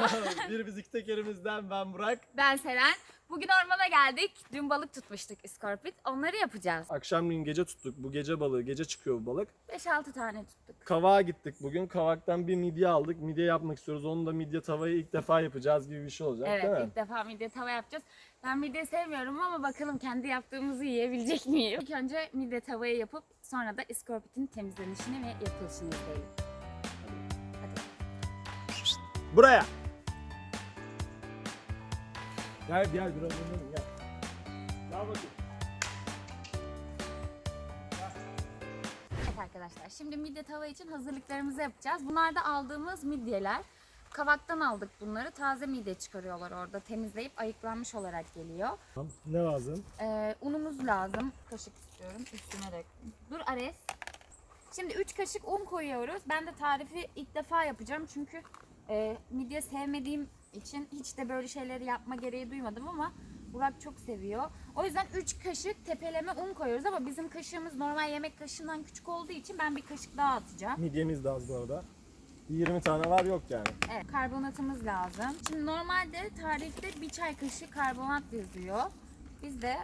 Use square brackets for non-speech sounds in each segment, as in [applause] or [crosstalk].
[laughs] bir bizik tekerimizden ben Burak. Ben Seren. Bugün ormana geldik. Dün balık tutmuştuk iskorpit. Onları yapacağız. Akşamleyin gece tuttuk. Bu gece balığı. Gece çıkıyor bu balık. 5-6 tane tuttuk. Kavağa gittik bugün. Kavaktan bir midye aldık. Midye yapmak istiyoruz. Onu da midye tavayı ilk defa yapacağız gibi bir şey olacak değil Evet mi? ilk defa midye tava yapacağız. Ben midye sevmiyorum ama bakalım kendi yaptığımızı yiyebilecek miyim? İlk önce midye tavayı yapıp sonra da iskorpitin temizlenişini ve yapılışını izleyelim. Buraya. Gel gel biraz oynayalım gel. Gel bakayım. Evet arkadaşlar şimdi midye tava için hazırlıklarımızı yapacağız. Bunlar da aldığımız midyeler. Kavaktan aldık bunları. Taze midye çıkarıyorlar orada. Temizleyip ayıklanmış olarak geliyor. Tamam, Ne lazım? Ee, unumuz lazım. Kaşık istiyorum. Üstüne de. Dur Ares. Şimdi 3 kaşık un koyuyoruz. Ben de tarifi ilk defa yapacağım. Çünkü e, midye sevmediğim için hiç de böyle şeyleri yapma gereği duymadım ama Burak çok seviyor. O yüzden 3 kaşık tepeleme un koyuyoruz ama bizim kaşığımız normal yemek kaşığından küçük olduğu için ben bir kaşık daha atacağım. Midyemiz de az bu arada. 20 tane var yok yani. Evet, karbonatımız lazım. Şimdi normalde tarifte bir çay kaşığı karbonat yazıyor. Biz de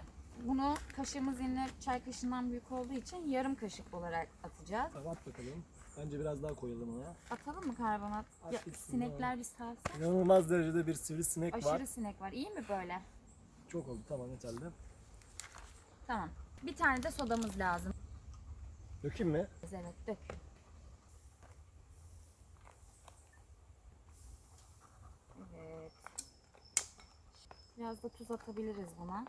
bunu kaşığımız yine çay kaşığından büyük olduğu için yarım kaşık olarak atacağız. Tamam at bakalım. Bence biraz daha koyalım ona. Atalım mı karbonat? At Ya, gitsin, sinekler bir salsa. İnanılmaz derecede bir sivrisinek Aşırı var. sinek var. İyi mi böyle? Çok oldu tamam yeterli. Tamam. Bir tane de sodamız lazım. Dökeyim mi? Evet dök. Evet. Biraz da tuz atabiliriz buna.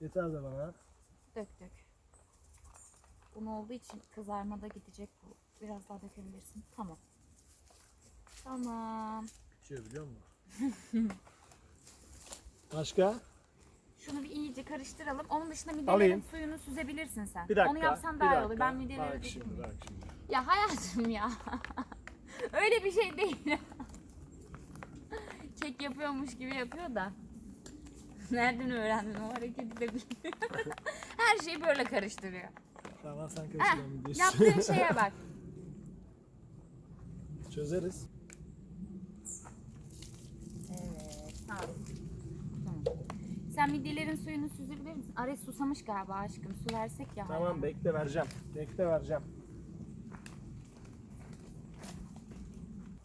Yeter de bana. Dök dök. Un olduğu için kızarmada gidecek bu. Biraz daha dökebilirsin. Tamam. Tamam. Şey biliyor musun? [laughs] Başka? Şunu bir iyice karıştıralım. Onun dışında midelerin Alayım. suyunu süzebilirsin sen. Bir dakika. Onu yapsan daha iyi olur. Ben mideleri Bak şimdi bak şimdi. Ya hayatım ya. [laughs] Öyle bir şey değil. [laughs] Kek yapıyormuş gibi yapıyor da. Nereden öğrendin o hareketi de bilmiyorum. Her şeyi böyle karıştırıyor. Tamam sen Heh, karıştırma yaptığın şeye bak. Çözeriz. Evet, tamam. Tamam. Sen midyelerin suyunu süzebilir misin? Ares susamış galiba aşkım. Su versek ya. Tamam bekle vereceğim. Bekle vereceğim.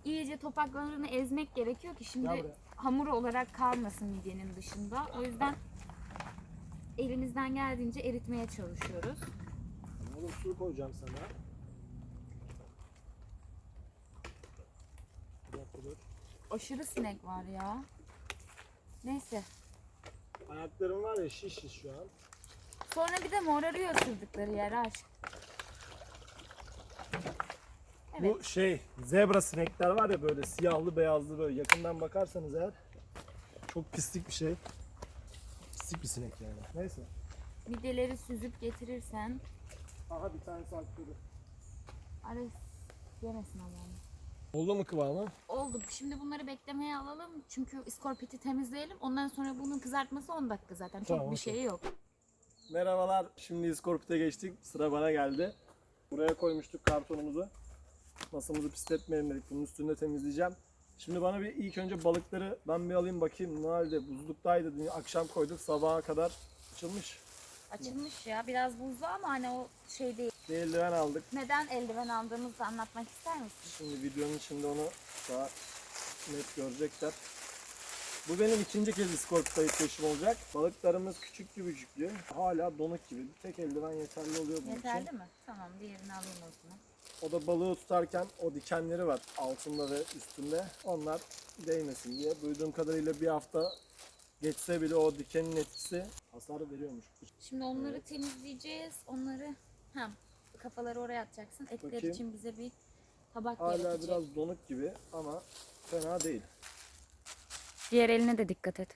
İyice topaklarını ezmek gerekiyor ki Gel şimdi buraya. hamur olarak kalmasın midyenin dışında. O yüzden elimizden geldiğince eritmeye çalışıyoruz. Su koyacağım sana. Aşırı sinek var ya. Neyse. Ayaklarım var ya şiş şiş şu an. Sonra bir de morarıyor ısırdıkları yer aşk. Evet. Bu şey zebra sinekler var ya böyle siyahlı beyazlı böyle yakından bakarsanız eğer çok pislik bir şey. Pislik bir sinek yani. Neyse. Midyeleri süzüp getirirsen Aha bir tanesi aktörü. Ares yemesin ama onu. Oldu mu kıvamı? Oldu. Şimdi bunları beklemeye alalım. Çünkü iskorpiti temizleyelim. Ondan sonra bunun kızartması 10 dakika zaten. Çok Tamam, bir okey. şeyi yok. Merhabalar. Şimdi iskorpite geçtik. Sıra bana geldi. Buraya koymuştuk kartonumuzu. Masamızı pisletmeyelim dedik. Bunun üstünde temizleyeceğim. Şimdi bana bir ilk önce balıkları ben bir alayım bakayım ne halde. Buzluktaydı. Dün akşam koyduk sabaha kadar açılmış. Açılmış ya. Biraz buzlu ama hani o şey değil. Bir eldiven aldık. Neden eldiven aldığımızı anlatmak ister misin? Şimdi videonun içinde onu daha net görecekler. Bu benim ikinci kez iskorpita yetişim olacak. Balıklarımız küçük gibi küçüklü. Hala donuk gibi. Bir tek eldiven yeterli oluyor bunun için. Yeterli mi? Tamam diğerini alayım o zaman. O da balığı tutarken o dikenleri var altında ve üstünde. Onlar değmesin diye. Duyduğum kadarıyla bir hafta geçse bile o dikenin etkisi hasar veriyormuş. Şimdi onları temizleyeceğiz. Onları ha kafaları oraya atacaksın. Etler Bakayım. için bize bir tabak Hala gerekecek. biraz donuk gibi ama fena değil. Diğer eline de dikkat et.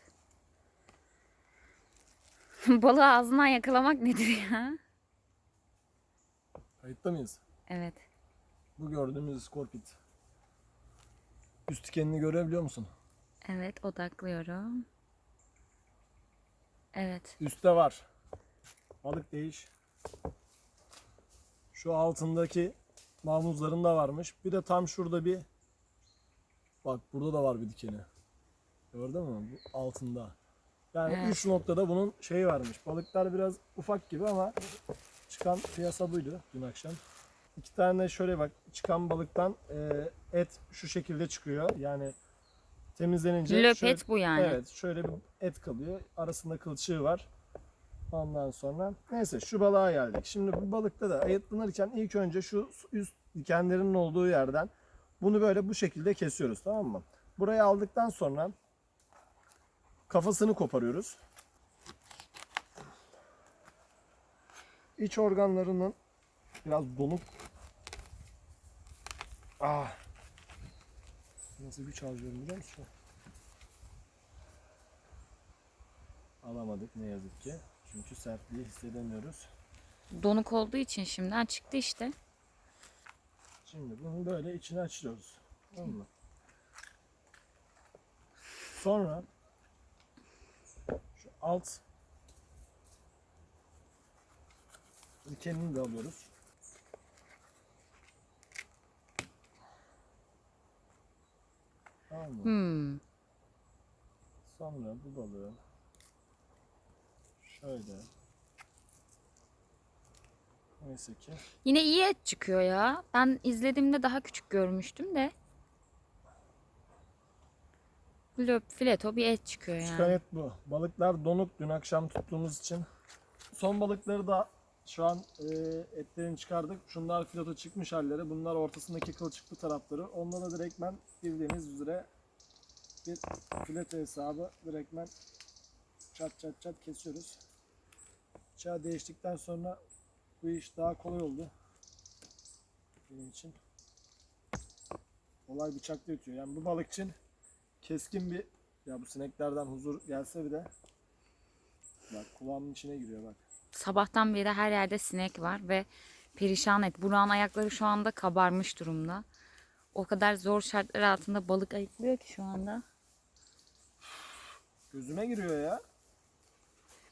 [laughs] Balığı ağzından yakalamak nedir ya? Kayıtta mıyız? Evet. Bu gördüğümüz iskorpit. Üst dikenini görebiliyor musun? Evet odaklıyorum. Evet. Üstte var. Balık değiş. Şu altındaki mamuzların da varmış. Bir de tam şurada bir Bak burada da var bir dikeni. Gördün mü? Bu altında. Yani Evet. üç noktada bunun şeyi varmış. Balıklar biraz ufak gibi ama çıkan piyasa buydu dün akşam. İki tane şöyle bak çıkan balıktan et şu şekilde çıkıyor. Yani temizlenince Löp şöyle- bu yani. Evet şöyle bir et kalıyor. Arasında kılçığı var. Ondan sonra neyse şu balığa geldik. Şimdi bu balıkta da ayıtlanırken ilk önce şu üst dikenlerinin olduğu yerden bunu böyle bu şekilde kesiyoruz tamam mı? Burayı aldıktan sonra kafasını koparıyoruz. İç organlarının biraz donuk Ah. Nasıl güç harcıyorum biliyor musun? Alamadık ne yazık ki. Çünkü sertliği hissedemiyoruz. Donuk olduğu için şimdiden çıktı işte. Şimdi bunu böyle içine açıyoruz. Tamam mı? Sonra şu alt dikenini de alıyoruz. Tamam mı? Hmm. Sonra bu balığı şöyle neyse ki Yine iyi et çıkıyor ya. Ben izlediğimde daha küçük görmüştüm de. Löp fileto bir et çıkıyor yani. Çıkan et bu. Balıklar donuk dün akşam tuttuğumuz için. Son balıkları da şu an e, etlerini çıkardık. Şunlar fileto çıkmış halleri. Bunlar ortasındaki kılçıklı tarafları. Onları direktmen bildiğiniz üzere bir fileto hesabı direktmen çat çat çat kesiyoruz. Bıçağı değiştikten sonra bu iş daha kolay oldu. Benim için. Olay bıçakla bitiyor. Yani bu balık için keskin bir ya bu sineklerden huzur gelse bir de bak kulağımın içine giriyor bak. Sabahtan beri her yerde sinek var ve perişan et. Burak'ın ayakları şu anda kabarmış durumda. O kadar zor şartlar altında balık ayıklıyor ki şu anda. Gözüme giriyor ya.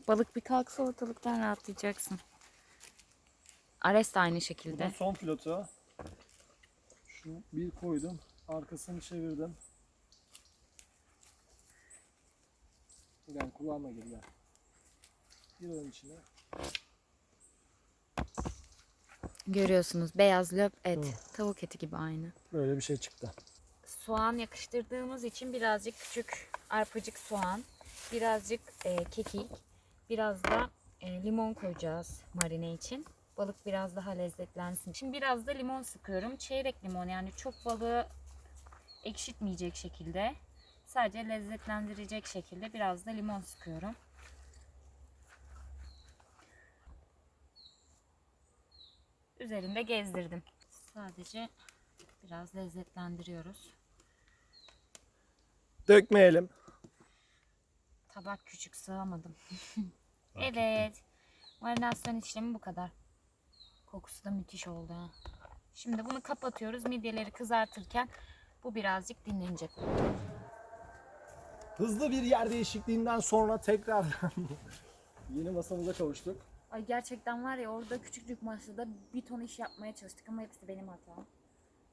Balık bir kalksa ortalıktan rahatlayacaksın. Ares de aynı şekilde. da son pilotu. Şunu bir koydum. Arkasını çevirdim. Yani kulağıma gir gel. Gir onun içine. Görüyorsunuz beyaz löp et. Tavuk eti gibi aynı. Böyle bir şey çıktı. Soğan yakıştırdığımız için birazcık küçük arpacık soğan, birazcık e, kekik, biraz da e, limon koyacağız marine için. Balık biraz daha lezzetlensin. Şimdi biraz da limon sıkıyorum. Çeyrek limon yani çok balığı ekşitmeyecek şekilde. Sadece lezzetlendirecek şekilde biraz da limon sıkıyorum. Üzerinde gezdirdim. Sadece biraz lezzetlendiriyoruz. Dökmeyelim. Tabak küçük sığamadım. [laughs] evet. Marinasyon işlemi bu kadar. Kokusu da müthiş oldu ha. Şimdi bunu kapatıyoruz. Midyeleri kızartırken bu birazcık dinlenecek. Hızlı bir yer değişikliğinden sonra tekrar [laughs] yeni masamıza kavuştuk. Ay gerçekten var ya orada küçücük masada bir ton iş yapmaya çalıştık ama hepsi benim hatam.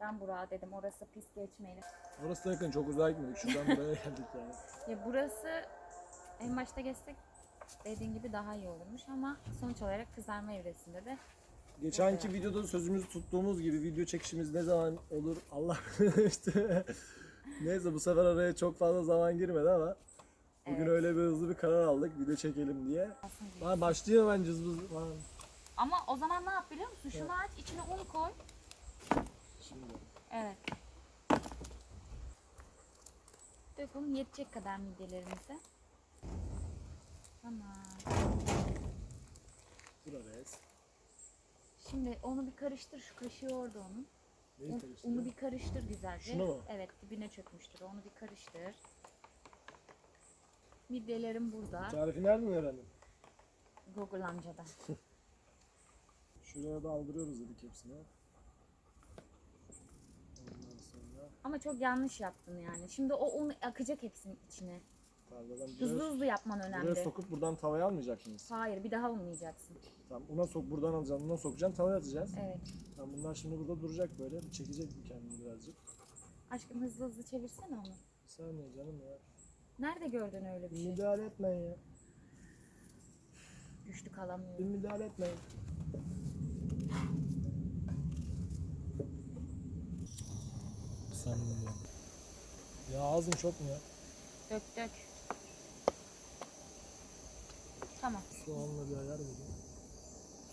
Ben Burak'a dedim orası pis geçmeli. Orası da yakın çok uzağa gitmedik. Şuradan buraya [laughs] geldik yani. Ya burası en başta geçsek dediğin gibi daha iyi olurmuş ama sonuç olarak kızarma evresinde de Geçenki videoda sözümüzü tuttuğumuz gibi video çekişimiz ne zaman olur Allah [laughs] işte. Neyse bu sefer araya çok fazla zaman girmedi ama bugün Evet. öyle bir hızlı bir karar aldık video çekelim diye. aslında Ha başlayayım ben cızbız falan. Ama o zaman ne yap biliyor musun? Şunu aç, içine un koy. Şimdi Evet. Un yetecek kadar midyelerimize. Tamam. burayız. Şimdi onu bir karıştır. Şu kaşığı orada onun. Neyi Un- karıştırıyor? unu bir karıştır güzelce. Şunu mu? Evet dibine çökmüştür. Onu bir karıştır. Midyelerim burada. Tarifi nereden öğrendin? Google amcadan. [laughs] Şuraya da aldırıyoruz dedik hepsini. Ondan sonra Ama çok yanlış yaptın yani. Şimdi o un akacak hepsinin içine. tarladan Hızlı buraya, hızlı yapman buraya önemli. sokup buradan tavaya almayacaksınız. Hayır bir daha unlayacaksın. Tamam una sok buradan alacaksın, una sokacaksın tavaya atacaksın. Evet. Tamam bunlar şimdi burada duracak böyle. Bir çekecek bu kendini birazcık. Aşkım hızlı hızlı çevirsene onu. Bir saniye canım ya. Nerede gördün öyle bir Bir şey? müdahale etmeyin ya. Güçlü Bir kalamıyorum. müdahale etmeyin. Sen Ya ağzın çok mu ya? Dök dök. Tamam. Soğanla bir ayar vereyim.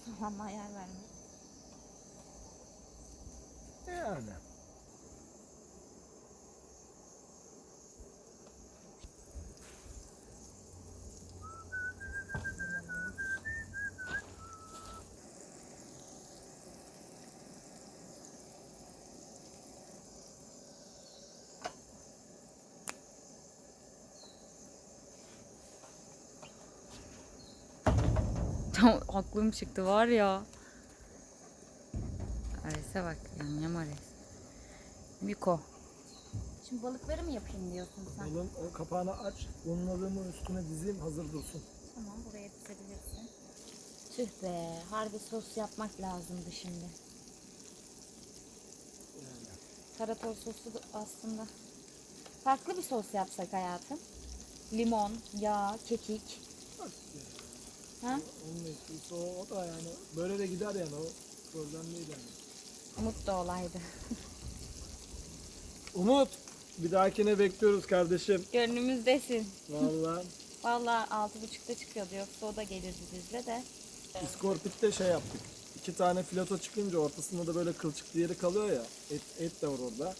Tamam ayar verme. Yani. Tam aklım çıktı var ya. Ares'e bak. Yam yam Ares. Miko. Şimdi balıkları mı yapayım diyorsun sen? Balın o kapağını aç. Unladığımı üstüne dizeyim hazır dursun. Tamam buraya dizebilirsin. Tüh be. Harbi sos yapmak lazımdı şimdi. Tarator sosu da aslında farklı bir sos yapsak hayatım. Limon, yağ, kekik. Bak ya. Ha? Onun esprisi o, o da yani. Böyle de gider yani o. Problem değil yani. Umut da olaydı. [laughs] Umut. Bir dahakine bekliyoruz kardeşim. Gönlümüzdesin. Vallahi. [laughs] Vallahi altı buçukta çıkıyordu yoksa o da gelirdi bizle de. İskorpit'te şey yaptık. İki tane filato çıkınca ortasında da böyle kılçıklı yeri kalıyor ya. Et, et de var orada.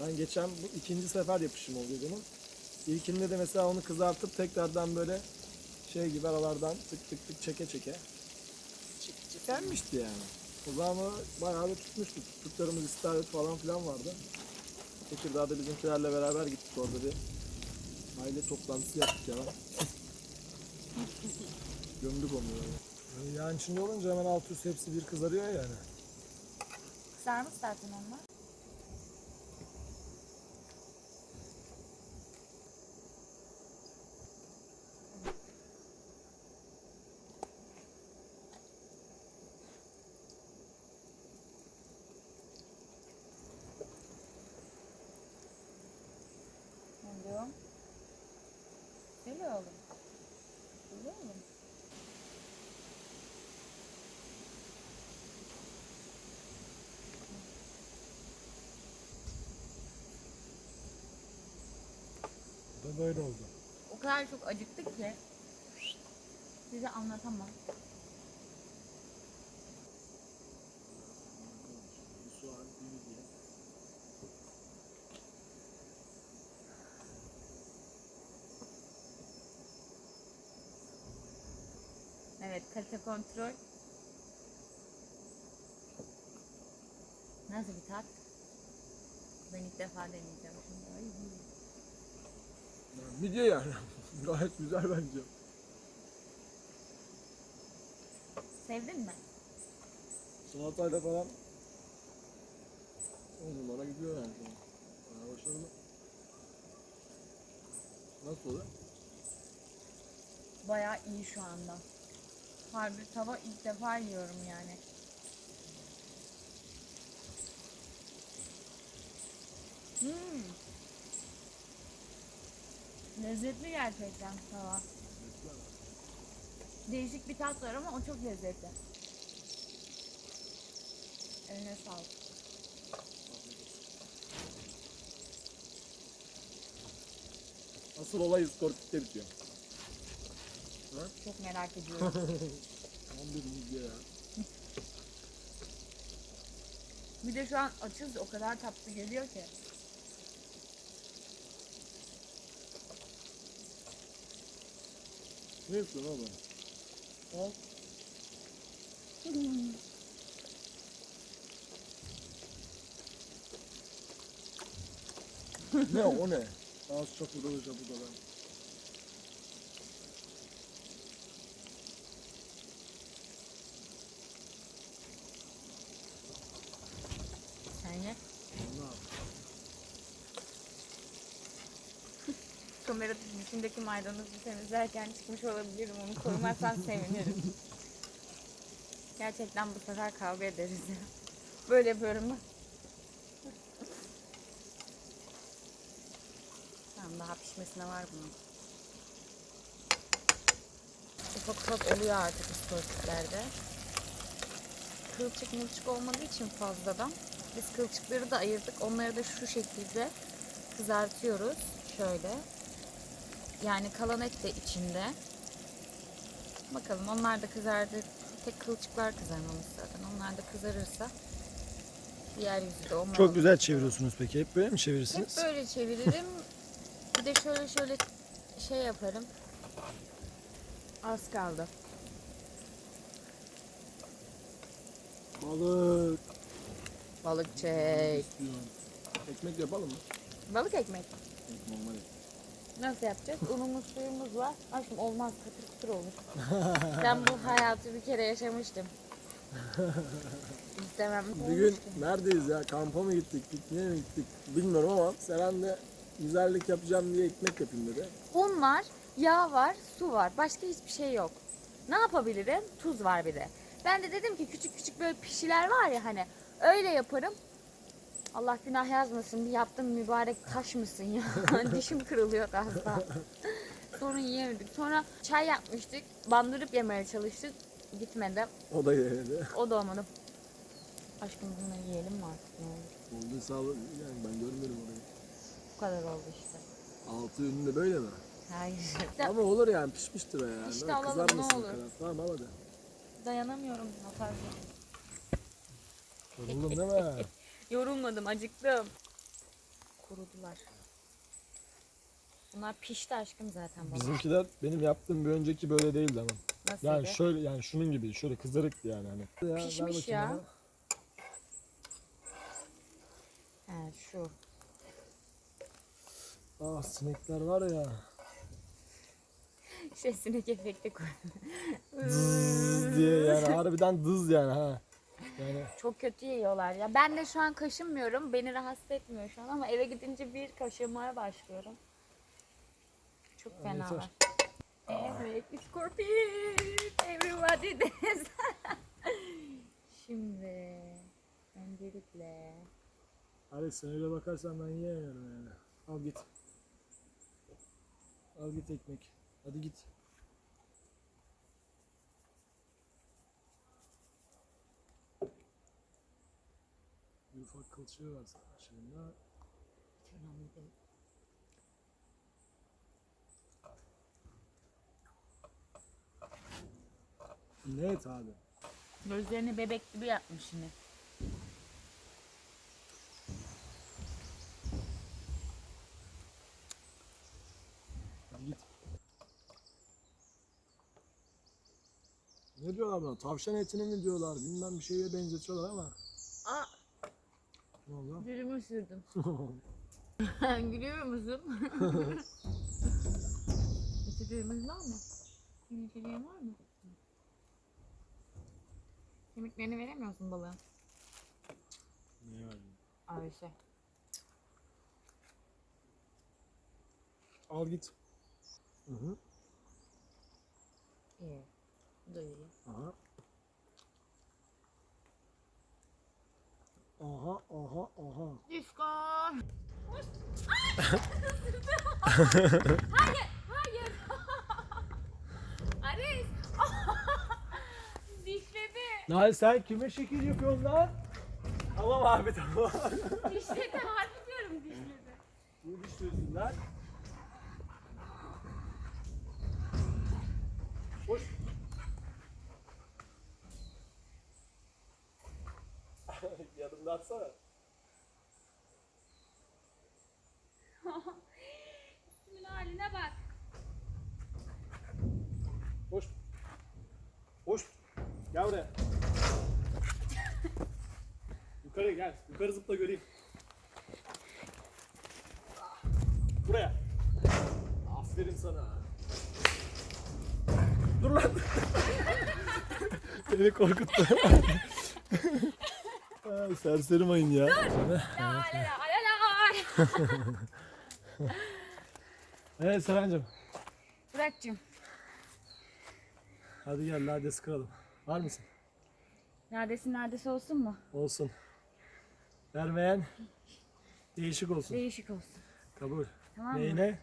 Ben geçen bu ikinci sefer yapışım oluyor bunun. İlkinde de mesela onu kızartıp tekrardan böyle şey gibi aralardan tık tık tık çeke çeke. Gelmişti yani. O zaman bayağı da tutmuştu. Tuttuklarımız istavrit falan filan vardı. Tekirdağ'da bizimkilerle beraber gittik orada bir aile toplantısı yaptık ya. [laughs] Gömdük onu yani. Yani içinde olunca hemen alt üst hepsi bir kızarıyor yani. Kızarmış zaten onlar. Ne diyor? Söyle oğlum. Söyle oğlum. Böyle oldu. O kadar çok acıktık ki size anlatamam. Evet, kalite kontrol. Nasıl bir tat? Ben ilk defa deneyeceğim şimdi. Midye yani. [laughs] Gayet güzel bence. Sevdin mi? Salatayla falan on numara gidiyor yani. Bayağı başarılı. Nasıl oluyor? Bayağı iyi şu anda. Harbi tava ilk defa yiyorum yani. Hmm. Lezzetli gerçekten tava. Değişik bir tat var ama o çok lezzetli. Eline sağlık. Asıl olay iskorpitte bitiyor. Çok merak ediyorum. Tam bir midye ya. bir de şu an açız o kadar tatlı geliyor ki. Ne yapıyorsun oğlum? Al. ne o, ne? Az çok burada burada burada. Sen ye. Ne yap? Kamera içindeki maydanozu temizlerken çıkmış olabilirim. Onu koymazsan sevinirim. Gerçekten bu sefer kavga ederiz. Böyle yapıyorum ben. Tamam daha pişmesine var bunun. Ufak ufak oluyor artık iskorpitlerde. Kılçık mılçık olmadığı için fazladan. Biz kılçıkları da ayırdık. Onları da şu şekilde kızartıyoruz. Şöyle. Yani kalan et de içinde. Bakalım onlar da kızardı. Tek kılçıklar kızarmamış zaten. Onlar da kızarırsa diğer yüzü de onlar Çok güzel çeviriyorsunuz peki. Hep böyle mi Hep çevirirsiniz? böyle çeviririm. Bir de şöyle şöyle şey yaparım. Az kaldı. Balık. Balık çek. Ekmek yapalım mı? Balık ekmek. Normal. Nasıl yapacağız? Unumuz suyumuz var. Aşkım olmaz katır kutur olur. [laughs] ben bu hayatı bir kere yaşamıştım. [laughs] İstemem. Bir gün neredeyiz ya? Kampa mı gittik, pikniğe mi gittik bilmiyorum ama Seren de güzellik yapacağım diye ekmek yapayım dedi. Un var, yağ var, su var. Başka hiçbir şey yok. Ne yapabilirim? Tuz var bir de. Ben de dedim ki küçük küçük böyle pişiler var ya hani öyle yaparım. Allah günah yazmasın bir yaptım mübarek taş mısın ya? [laughs] [laughs] Dişim kırılıyor az daha. Sonra yiyemedik. Sonra çay yapmıştık. Bandırıp yemeye çalıştık. Gitmedi. O da yedi. O da olmadı. Aşkım bunları yiyelim mi artık ne olur? Oldu sağ ol. Yani ben görmedim orayı. Bu kadar oldu işte. Altı ünlü böyle mi? Hayır. [laughs] Ama olur yani pişmiştir o yani. İşte alalım, kızarmasın ne o olur. kadar. Tamam al hadi. Dayanamıyorum. Atarım. Yoruldun değil mi? Yorulmadım, acıktım. Kurudular. Bunlar pişti aşkım zaten bana. Bizimkiler benim yaptığım bir önceki böyle değildi ama. Nasıl Yani şöyle yani şunun gibi şöyle kızarıktı yani hani. Ya, ver Pişmiş bakayım ya. bana. He şu. Ah sinekler var ya. Şey sinek efekti koy. Dız diye yani harbiden dız yani ha. Yani Çok kötü yiyorlar ya. Ben de şu an kaşınmıyorum. Beni rahatsız etmiyor şu an ama eve gidince bir kaşınmaya başlıyorum. Çok fena yeter. var. Evet, scorpion. Everybody dance. [laughs] Şimdi öncelikle Alex sen öyle bakarsan ben yiyemiyorum yani. Al git. Al git ekmek. Hadi git. Ufak kılçığı var şimdi. önemli değil. Ne et abi? Gözlerini bebek gibi yapmış yine. Git. Ne diyorlar buna? Tavşan etini mi diyorlar? Bilmem bir şeye benzetiyorlar ama. Aa, Ne oldu? dilimi ısırdım. Gülüyor musun? [laughs] İçeceğimiz var mı? Senin içeceğin var mı? Kemiklerini veremiyorsun balığın. Niye var? Ayşe. Al git. Hı hı. İyi. Bu da iyi. Aha. Aha, aha, aha. Disco. hayır, hayır. Aris. Dişledi. Nal sen kime şekil yapıyorsun lan? Tamam abi tamam. Dişledi. Harbi diyorum dişledi. Ne düşüyorsun lan? Yukarı gel. Yukarı zıpla göreyim. Buraya. Aferin sana. Dur lan. Beni korkuttu. Ay, serseri mayın ya. La la la la la. Evet Serencim. Burak'cığım. Hadi gel lades kıralım. Var mısın? Neredesin neredesi olsun mu? Olsun. Vermeyen değişik olsun. Değişik olsun. Kabul. Tamam mı? Neyine?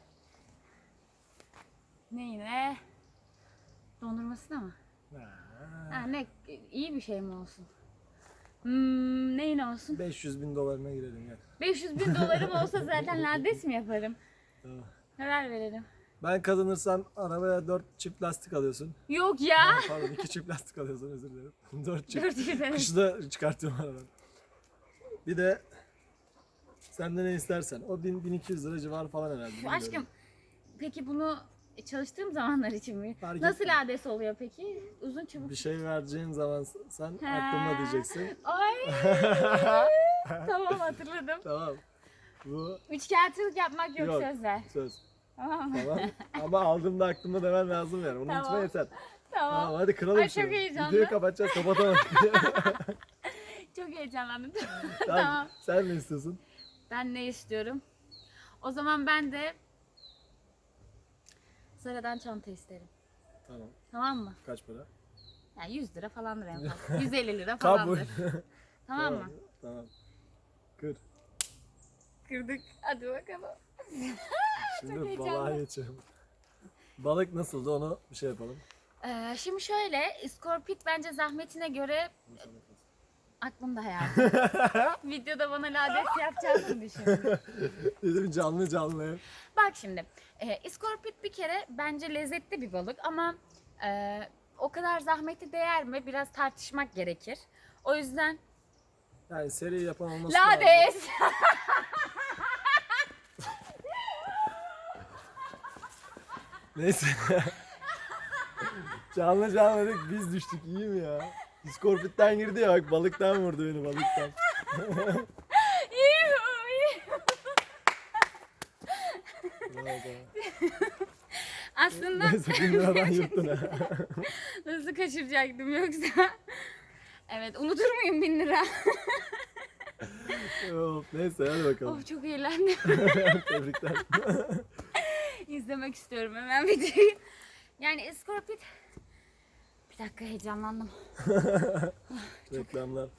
Neyine? Dondurmasına mı? Ha, Ha, ne iyi bir şey mi olsun? Hmm, neyine olsun? 500 bin dolarına girelim gel. 500 bin dolarım olsa zaten lades mi yaparım? Tamam. Karar verelim. Ben kazanırsam arabaya 4 çift lastik alıyorsun. Yok ya. Ha, Pardon 2 çift lastik alıyorsun özür dilerim. [laughs] 4 çift. Dört gidelim. Kışda çıkartıyorum arabadan. Bir de sen de ne istersen. O 1000 1200 lira civarı falan herhalde. bilmiyorum. Aşkım peki bunu çalıştığım zamanlar için mi? Fark Nasıl etmez. lades oluyor peki? Uzun çubuk. Bir şey vereceğin zaman sen Ha. aklımda diyeceksin. [laughs] Ay. [laughs] tamam hatırladım. Tamam. Bu Üçkağıtçılık yapmak yok, Yok. söz ver. söz. Tamam? Tamam. Ama aldığımda aklımda demen lazım yani. Onu Tamam. unutma yeter. Tamam. Tamam hadi kıralım Ay, çok şunu. heyecanlı. Videoyu kapatacağız kapatamam. [laughs] Çok heyecanlandım. tamam. [laughs] Tamam. Sen ne istiyorsun? Ben ne istiyorum? O zaman ben de Zara'dan çanta isterim. Tamam. Tamam mı? Kaç para? Yani 100 lira falandır en fazla. [laughs] 150 lira falandır. [laughs] Tamam mı? Tamam. Kır. Kırdık. Hadi bakalım. Şimdi balığa geçelim. Balık nasıldı onu bir şey yapalım. Ee, şimdi şöyle, iskorpit bence zahmetine göre aklımda hayatım. [laughs] Videoda bana lades yapacağını düşündüm. [laughs] Dedim canlı canlı. Bak şimdi, e, iskorpit bir kere bence lezzetli bir balık ama e, o kadar zahmeti değer mi biraz tartışmak gerekir. O yüzden Yani seri yapan olması lazım. lades. [laughs] Neyse. canlı canlı dedik biz düştük iyi mi ya? Diskorpitten girdi ya bak balıktan vurdu beni balıktan. [laughs] Aslında Neyse yırttın ha. [laughs] nasıl kaçıracaktım yoksa? Evet, unutur muyum bin lira? [laughs] Of, Neyse hadi bakalım. of çok eğlendim. Tebrikler. İzlemek istiyorum hemen videoyu. Yani iskorpit... Dakika heyecanlandım. [laughs] Reklamlar.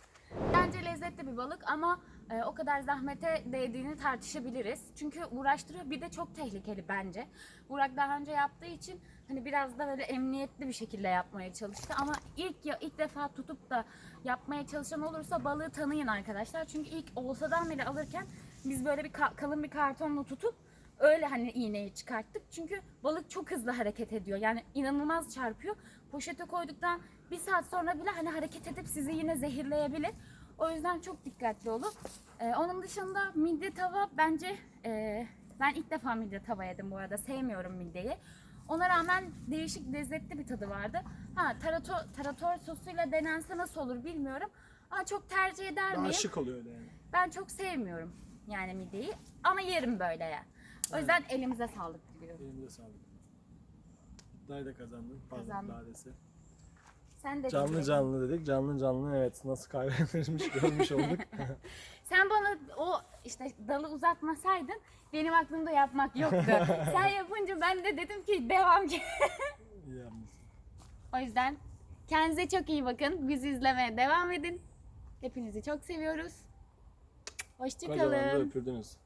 Bence lezzetli bir balık ama e, o kadar zahmete değdiğini tartışabiliriz. Çünkü uğraştırıyor bir de çok tehlikeli bence. Burak daha önce yaptığı için hani biraz da böyle emniyetli bir şekilde yapmaya çalıştı. Ama ilk ya ilk defa tutup da yapmaya çalışan olursa balığı tanıyın arkadaşlar. Çünkü ilk olsadan bile alırken biz böyle bir ka- kalın bir kartonla tutup öyle hani iğneyi çıkarttık. Çünkü balık çok hızlı hareket ediyor. Yani inanılmaz çarpıyor. Poşete koyduktan bir saat sonra bile hani hareket edip sizi yine zehirleyebilir. O yüzden çok dikkatli olun. Ee, onun dışında midye tava bence e, ben ilk defa midye tava yedim bu arada. Sevmiyorum midyeyi. Ona rağmen değişik lezzetli bir tadı vardı. Ha tarator, tarator sosuyla denense nasıl olur bilmiyorum. Ama çok tercih eder Daha miyim? şık oluyor öyle yani. Ben çok sevmiyorum yani midyeyi ama yerim böyle ya. O yüzden elimize sağlık diliyorum. Elinize sağlık. İddiayı da kazandın. Pardon Kazandım. ladesi. Sen de Canlı diyeceksin. canlı dedik. Canlı canlı evet nasıl kaybedilmiş görmüş olduk. [laughs] Sen bana o işte dalı uzatmasaydın benim aklımda yapmak yoktu. [laughs] Sen yapınca ben de dedim ki devam ki. İyi yapmışsın. o yüzden kendinize çok iyi bakın. Bizi izlemeye devam edin. Hepinizi çok seviyoruz. Kocaman da Hoşçakalın. öpürdünüz.